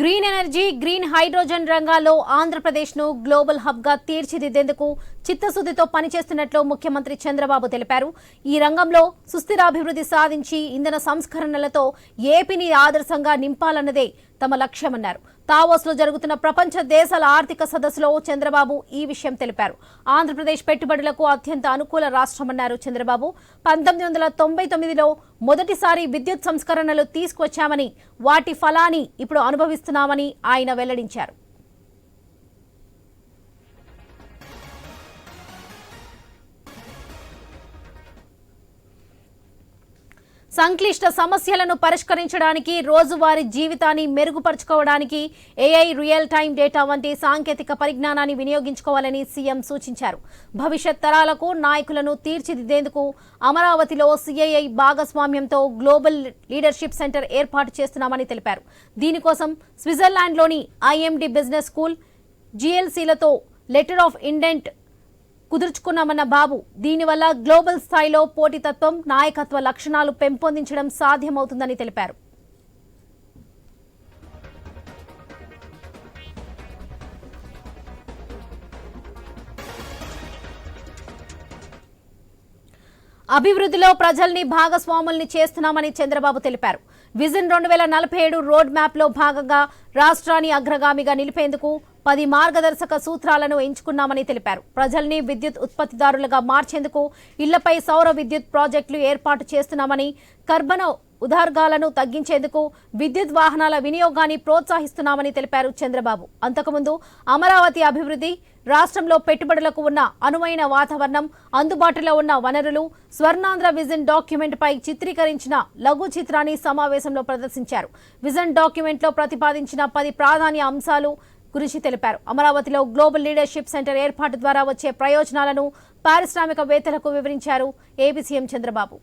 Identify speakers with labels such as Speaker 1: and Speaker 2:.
Speaker 1: green energy green hydrogen రంగాల్లో ఆంధ్రప్రదేశ్ను global hub గా తీర్చిదిద్దేందుకు చిత్తశుద్దితో పనిచేస్తున్నట్లు ముఖ్యమంత్రి చంద్రబాబు తెలిపారు ఈ రంగంలో సుస్థిరాభివృద్ధి సాధించి ఇంధన సంస్కరణలతో ఏపీని ఆదర్శంగా నింపాలన్నదే తమ లక్ష్యమన్నారు తావోస్ లో జరుగుతున్న ప్రపంచ దేశాల ఆర్థిక సదస్సులో చంద్రబాబు ఈ విషయం తెలిపారు ఆంధ్రప్రదేశ్ పెట్టుబడులకు అత్యంత అనుకూల రాష్ట్రమన్నారు చంద్రబాబు పంతొమ్మిది వందల తొంభై తొమ్మిదిలో మొదటిసారి విద్యుత్ సంస్కరణలు తీసుకువచ్చామని వాటి ఫలాన్ని ఇప్పుడు అనుభవిస్తున్నామని ఆయన వెల్లడించారు సంక్లిష్ట సమస్యలను పరిష్కరించడానికి రోజువారీ జీవితాన్ని మెరుగుపరుచుకోవడానికి ఏఐ రియల్ టైం డేటా వంటి సాంకేతిక పరిజ్ఞానాన్ని వినియోగించుకోవాలని సీఎం సూచించారు భవిష్యత్ తరాలకు నాయకులను తీర్చిదిద్దేందుకు అమరావతిలో సీఐఐ భాగస్వామ్యంతో గ్లోబల్ లీడర్షిప్ సెంటర్ ఏర్పాటు చేస్తున్నామని తెలిపారు దీనికోసం స్విట్జర్లాండ్లోని ఐఎండి బిజినెస్ స్కూల్ జీఎల్సీలతో లెటర్ ఆఫ్ ఇండెంట్ కుదుర్చుకున్నామన్న బాబు దీనివల్ల గ్లోబల్ స్థాయిలో పోటీతత్వం నాయకత్వ లక్షణాలు పెంపొందించడం సాధ్యమవుతుందని తెలిపారు అభివృద్ధిలో ప్రజల్ని భాగస్వాముల్ని చేస్తున్నామని చంద్రబాబు తెలిపారు విజన్ రెండు వేల నలభై ఏడు రోడ్ మ్యాప్ లో భాగంగా రాష్ట్రాన్ని అగ్రగామిగా నిలిపేందుకు పది మార్గదర్శక సూత్రాలను ఎంచుకున్నామని తెలిపారు ప్రజల్ని విద్యుత్ ఉత్పత్తిదారులుగా మార్చేందుకు ఇళ్లపై సౌర విద్యుత్ ప్రాజెక్టులు ఏర్పాటు చేస్తున్నామని కర్బన ఉదార్గాలను తగ్గించేందుకు విద్యుత్ వాహనాల వినియోగాన్ని ప్రోత్సహిస్తున్నామని తెలిపారు చంద్రబాబు అంతకుముందు అమరావతి అభివృద్ధి రాష్ట్రంలో పెట్టుబడులకు ఉన్న అనువైన వాతావరణం అందుబాటులో ఉన్న వనరులు స్వర్ణాంధ్ర విజన్ డాక్యుమెంట్పై చిత్రీకరించిన లఘు చిత్రాన్ని సమావేశంలో ప్రదర్శించారు విజన్ డాక్యుమెంట్లో ప్రతిపాదించిన పది ప్రాధాన్య అంశాలు గురించి తెలిపారు అమరావతిలో గ్లోబల్ లీడర్షిప్ సెంటర్ ఏర్పాటు ద్వారా వచ్చే ప్రయోజనాలను పారిశ్రామికవేత్తలకు వివరించారు ఏబీసీఎం చంద్రబాబు